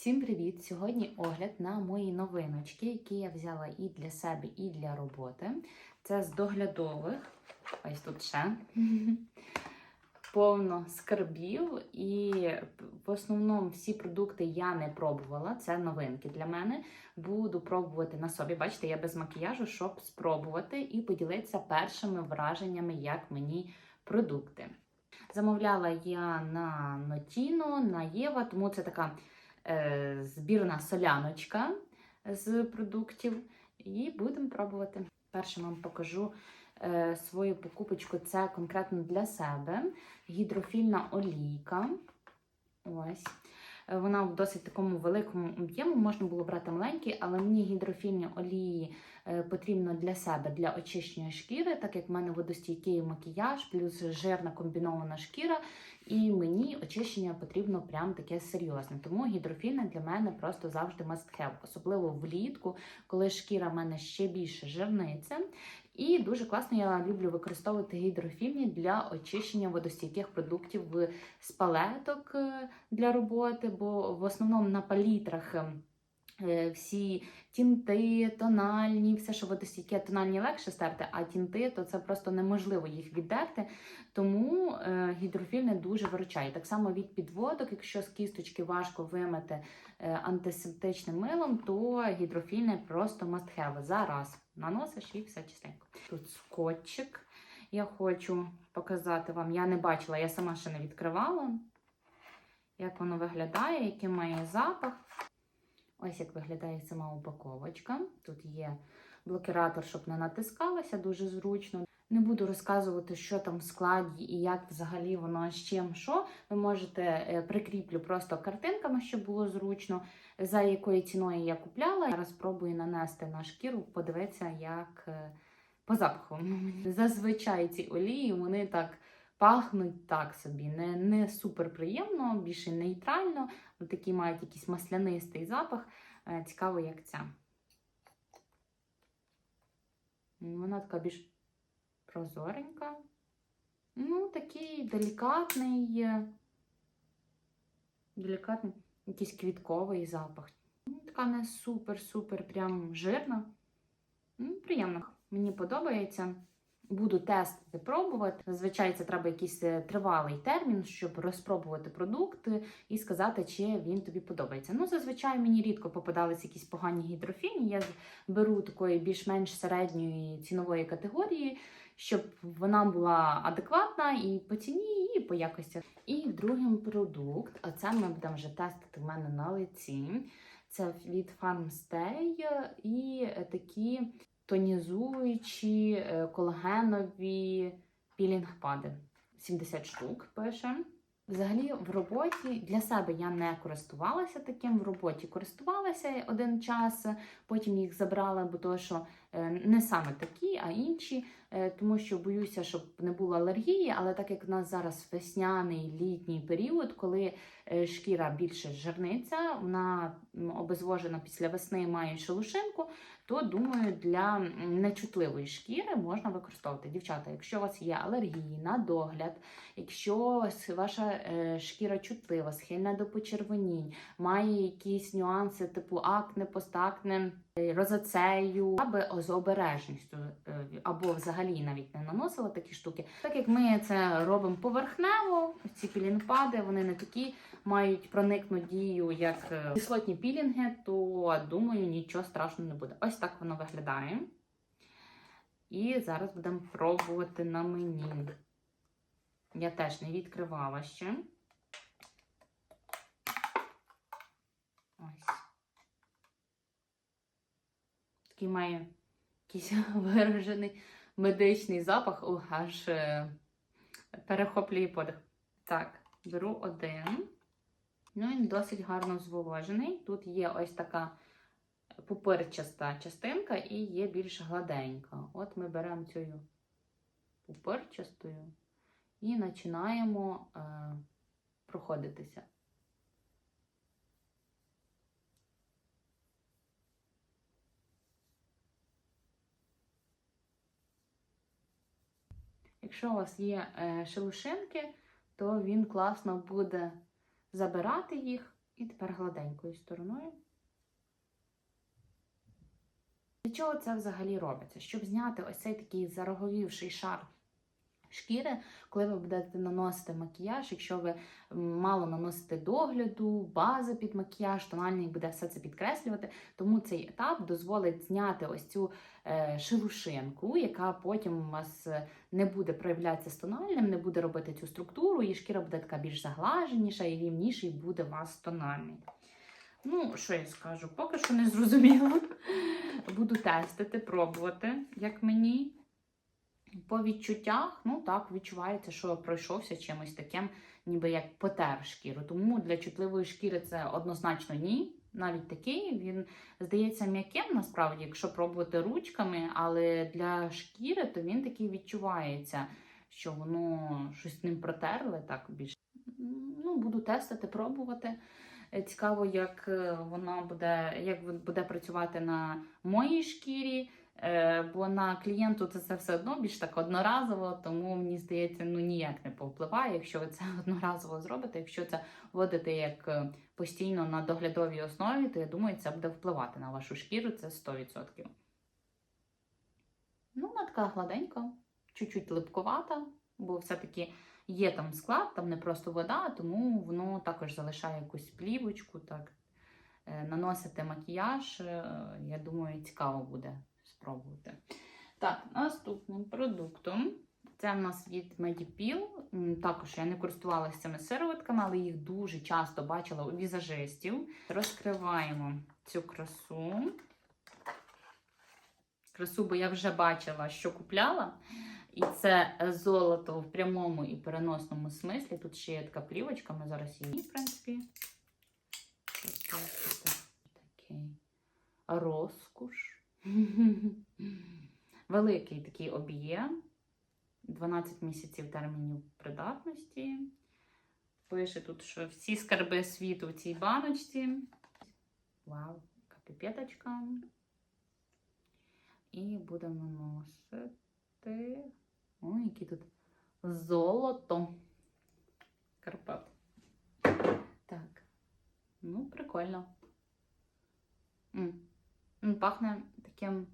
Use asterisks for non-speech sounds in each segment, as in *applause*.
Всім привіт! Сьогодні огляд на мої новиночки, які я взяла і для себе, і для роботи. Це з доглядових. Ось тут ще *laughs* повно скарбів. І в основному всі продукти я не пробувала. Це новинки для мене. Буду пробувати на собі. Бачите, я без макіяжу, щоб спробувати і поділитися першими враженнями, як мені продукти. Замовляла я на Нотіно, на Єва, тому це така збірна соляночка з продуктів. І будемо пробувати. Перше вам покажу е, свою покупочку. Це конкретно для себе. Гідрофільна олійка. Ось. Е, Вона в досить такому великому об'єму, можна було брати маленький, але мені гідрофільні олії е, потрібно для себе, для очищення шкіри, так як в мене водостійкий макіяж, плюс жирна комбінована шкіра, і мені очищення потрібно прям таке серйозне. Тому гідрофільне для мене просто завжди must have, особливо влітку, коли шкіра в мене ще більше жирниться. І дуже класно я люблю використовувати гідрофільні для очищення водостійких продуктів з палеток е, для роботи, бо в основному на палітрах е, всі тінти, тональні, все, що водостійке, тональні легше стерти, а тінти то це просто неможливо їх віддерти. Тому е, гідрофільне дуже виручає. Так само від підводок, якщо з кісточки важко вимити е, антисептичним милом, то гідрофільне просто must have. Зараз наносиш і все чистенько. Тут скотчик. Я хочу показати вам. Я не бачила, я сама ще не відкривала, як воно виглядає, який має запах. Ось як виглядає сама упаковочка. Тут є блокіратор, щоб не натискалося, дуже зручно. Не буду розказувати, що там в складі і як взагалі воно з чим що. Ви можете е, прикріплю просто картинками, щоб було зручно, за якою ціною я купляла. Зараз спробую нанести на шкіру, подивитися, як е, по запаху. *laughs* Зазвичай ці олії вони так пахнуть так собі, не, не супер приємно, більше нейтрально. Такі мають якийсь маслянистий запах. Е, Цікаво, як ця. Вона така більш прозоренька. Ну, такий делікатний, е, делікатний, якийсь квітковий запах. Ну, Така не супер-супер прям жирна. Ну, Приємно. Мені подобається. Буду тестити, пробувати. Зазвичай це треба якийсь е, тривалий термін, щоб розпробувати продукт і сказати, чи він тобі подобається. Ну, зазвичай мені рідко попадались якісь погані гідрофільні. Я беру такої більш-менш середньої цінової категорії, щоб вона була адекватна і по ціні, і по якості. І другий продукт, а це ми будемо вже тестити в мене на лиці. Це від Farmstay і такі тонізуючі е, колагенові пілінг-пади. 70 штук пише. Взагалі, в роботі для себе я не користувалася таким. В роботі користувалася один час, потім їх забрала, бо то, що е, не саме такі, а інші, е, тому що боюся, щоб не було алергії. Але так як в нас зараз весняний літній період, коли шкіра більше жирниця, вона обезвожена після весни має шелушинку, то думаю, для нечутливої шкіри можна використовувати. Дівчата, якщо у вас є алергії на догляд, якщо ваша е, шкіра чутлива, схильна до почервонінь, має якісь нюанси, типу акне, постакне, розацею, аби з обережністю, е, або взагалі навіть не наносила такі штуки. Так як ми це робимо поверхнево, ці пілінпади, вони не такі мають проникну дію, як е, кислотні пілінги, то думаю, нічого страшного не буде. Ось так воно виглядає. І зараз будемо пробувати на мені. Я теж не відкривала ще. Ось. Такий має якийсь *laughs* виражений медичний запах, О, аж е, перехоплює подих. Так, беру один. Ну, він досить гарно зволожений. Тут є ось така пупирчаста частинка і є більш гладенька. От ми беремо цю пупирчастою і починаємо е, проходитися. Якщо у вас є е, шелушинки, то він класно буде забирати їх І тепер гладенькою стороною. Для чого це взагалі робиться? Щоб зняти ось цей такий зароговівший шар шкіри, коли ви будете наносити макіяж, якщо ви мало наносите догляду, бази під макіяж, тональний буде все це підкреслювати. Тому цей етап дозволить зняти ось цю е, шелушинку, яка потім у вас е, не буде проявлятися з тональним, не буде робити цю структуру, і шкіра буде така більш заглаженіша і рівніший буде у вас тональний. Ну, що я скажу? Поки що не зрозуміло. *laughs* Буду тестити, пробувати, як мені. По відчуттях, ну так, відчувається, що пройшовся чимось таким, ніби як потер шкіру. Тому для чутливої шкіри це однозначно ні. Навіть такий, він здається м'яким насправді, якщо пробувати ручками, але для шкіри то він такий відчувається, що воно щось ним протерли так більше. Ну, буду тестити, пробувати. Цікаво, як е, вона буде, як буде працювати на моїй шкірі. Е, Бо на клієнту це, це все одно більш так одноразово, тому мені здається, ну ніяк не повпливає, якщо ви це *laughs* одноразово зробите. Якщо це вводите як е, постійно на доглядовій основі, то я думаю, це буде впливати на вашу шкіру, це 100%. Ну, вона така гладенька, чуть-чуть липкувата, бо все-таки є там склад, там не просто вода, тому воно також залишає якусь плівочку. Так. Е, Наносити макіяж, е, я думаю, цікаво буде спробувати. Так, наступним продуктом. Це в нас від Medipil. Також я не користувалася цими сироватками, але їх дуже часто бачила у візажистів. Розкриваємо цю красу. Красу, бо я вже бачила, що купляла. І це золото в прямому і переносному смислі. Тут ще є така плівочка, ми зараз її, в принципі. Такий розкуш. *laughs* Великий такий об'єм. 12 місяців термінів придатності. Пише тут, що всі скарби світу в цій баночці. Вау, яка піпеточка. І будемо носити. Ой, які тут золото. Карпат. Так. Ну, прикольно. М. Пахне таким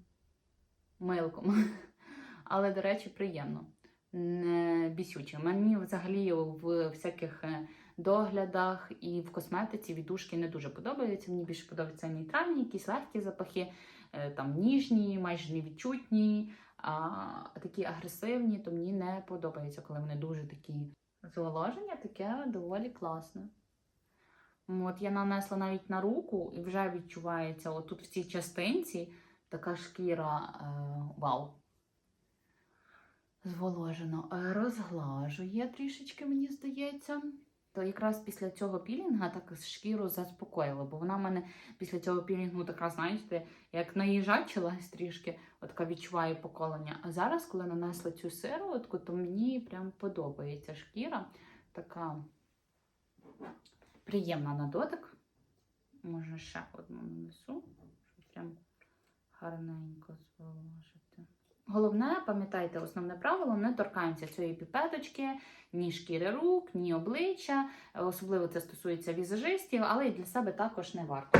милком. *laughs* Але, до речі, приємно. Не бісюче. Мені взагалі в всяких е, доглядах і в косметиці віддушки не дуже подобаються. Мені більше подобаються нейтральні, якісь легкі запахи, е, там ніжні, майже невідчутні, а такі агресивні, то мені не подобається, коли вони дуже такі зволоження, таке доволі класне. От я нанесла навіть на руку і вже відчувається отут в цій частинці така шкіра е, вау. Зволожено. Розглажує трішечки, мені здається. То якраз після цього пілінга так шкіру заспокоїла, бо вона в мене після цього пілінгу така, знаєте, як наїжачилась трішки, от така відчуває поколення. А зараз, коли нанесла цю сироватку, то мені прям подобається шкіра. Така приємна на дотик. Може, ще одну нанесу, щоб прям гарненько зволожити. Головне, пам'ятайте, основне правило: не торкаємося цієї піпеточки, ні шкіри рук, ні обличчя. Особливо це стосується візажистів, але і для себе також не варто.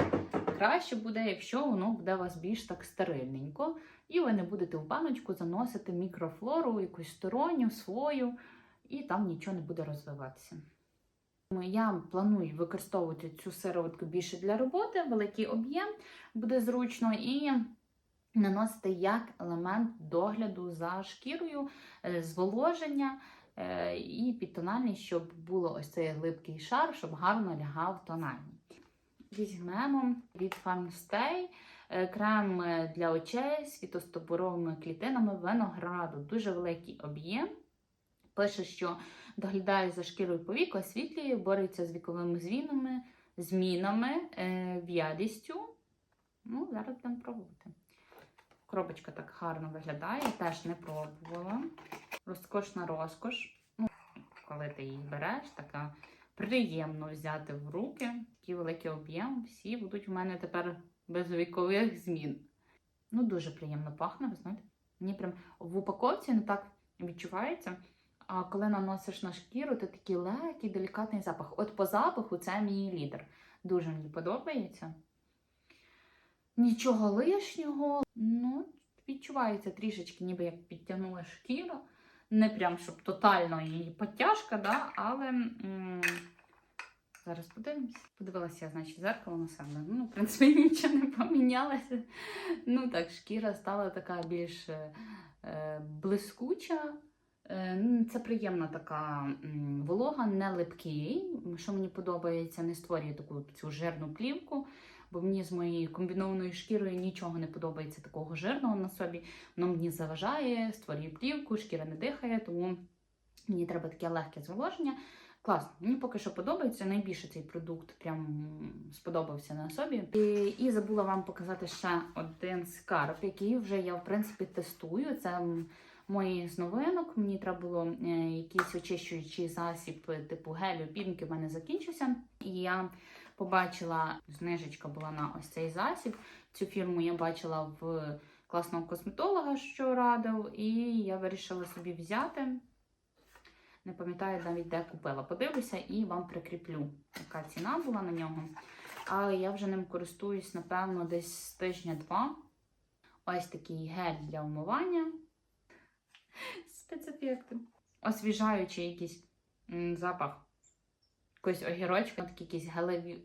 Краще буде, якщо воно буде у вас більш так стерильненько, і ви не будете в баночку заносити мікрофлору, якусь сторонню, свою, і там нічого не буде розвиватися. Я планую використовувати цю сироватку більше для роботи, великий об'єм буде зручно і наносити як елемент догляду за шкірою, е, зволоження е, і підтональний, щоб було ось цей глибкий шар, щоб гарно лягав тональний. Візьмемо від Farmstay е, крем для очей з фітостоборовими клітинами винограду. Дуже великий об'єм. Пише, що доглядає за шкірою повік, освітлює, бореться з віковими звінами, змінами, в'ялістю. Ну, зараз будемо пробувати. Коробочка так гарно виглядає, теж не пробувала. Розкошна розкош. Ну, коли ти її береш, така приємно взяти в руки. Такий великий об'єм. Всі будуть у мене тепер без вікових змін. Ну, дуже приємно пахне, ви знаєте. Мені прям в упаковці не так відчувається. А коли наносиш на шкіру, то такий легкий, делікатний запах. От по запаху це мій лідер. Дуже мені подобається. Нічого лишнього. Ну, відчувається трішечки, ніби як підтягнула шкіру. Не прям щоб тотально її потяжка, да? але зараз подивимось. Подивилася я, значить, зеркало на себе. Ну, в принципі, *laughs* нічого не помінялося. Ну так, шкіра стала така більш е, е, блискуча. Е, ну, Це приємна така волога, не липкий. Що мені подобається, не створює таку цю жирну плівку, бо мені з моєю комбінованою шкірою нічого не подобається такого жирного на собі. Воно мені заважає, створює плівку, шкіра не дихає, тому мені треба таке легке зволоження. Класно, мені поки що подобається. Найбільше цей продукт прям сподобався на собі. І, і забула вам показати ще один скарб, який вже я в принципі тестую. Це мої з новинок. Мені треба було е, якийсь очищуючий засіб, типу гелю, пінки в мене закінчився. І я побачила, знижечка була на ось цей засіб. Цю фірму я бачила в класного косметолога, що радив, і я вирішила собі взяти. Не пам'ятаю навіть, де купила. Подивлюся і вам прикріплю, яка ціна була на нього. Але я вже ним користуюсь, напевно, десь тижня-два. Ось такий гель для вмивання. Спецефекти. Освіжаючий якийсь запах. Якось огірочка, такі якісь гелеві.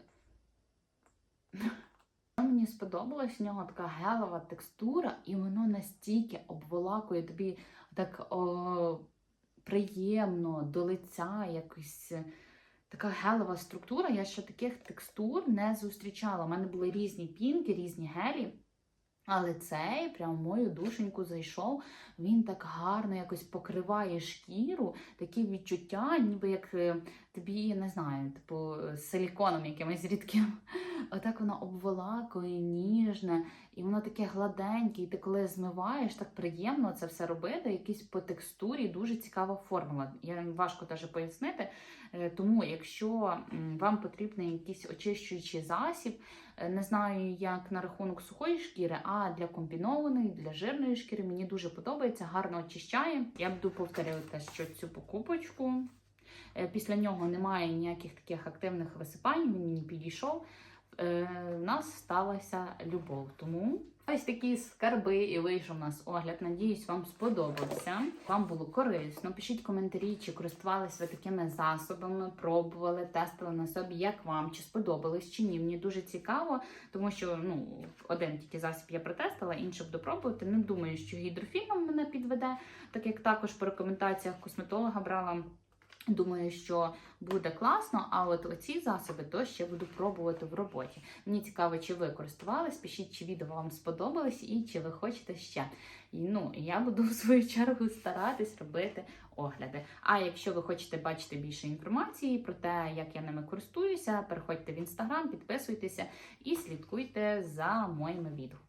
*laughs* Мені сподобалось, в нього така гелева текстура, і воно настільки обволакує тобі так о, приємно до лиця, якось е, така гелева структура. Я ще таких текстур не зустрічала. У мене були різні пінки, різні гелі. Але цей прям мою душеньку зайшов. Він так гарно якось покриває шкіру, такі відчуття, ніби як е, тобі, не знаю, типу силіконом якимось рідким. Отак воно обволакує, ніжне, і воно таке гладеньке. І ти коли змиваєш, так приємно це все робити. Якісь по текстурі дуже цікава формула. Я важко теж пояснити. Е, Тому, якщо вам потрібний якийсь очищуючий засіб, е, не знаю, як на рахунок сухої шкіри, а для комбінованої, для жирної шкіри мені дуже подобається, гарно очищає. Я буду повторювати, що цю покупочку. Е, Після нього немає ніяких таких активних висипань, він мені підійшов. Е, У нас сталася любов. Тому ось такі скарби і вийшов у нас огляд. Надіюсь, вам сподобався. Вам було корисно. Пишіть коментарі, чи користувалися ви такими засобами, пробували, тестили на собі, як вам, чи сподобалось, чи ні. Мені дуже цікаво, тому що ну, один тільки засіб я протестила, інший буду пробувати. Не думаю, що гідрофільм мене підведе, так як також по рекомендаціях косметолога брала. Думаю, що буде класно, а от оці засоби то ще буду пробувати в роботі. Мені цікаво, чи ви користувались, пишіть, чи відео вам сподобалось і чи ви хочете ще. Ну, я буду *laughs* в свою чергу старатись робити огляди. А якщо ви хочете бачити більше інформації про те, як я ними користуюся, переходьте в інстаграм, підписуйтеся і слідкуйте за моїми відгуками.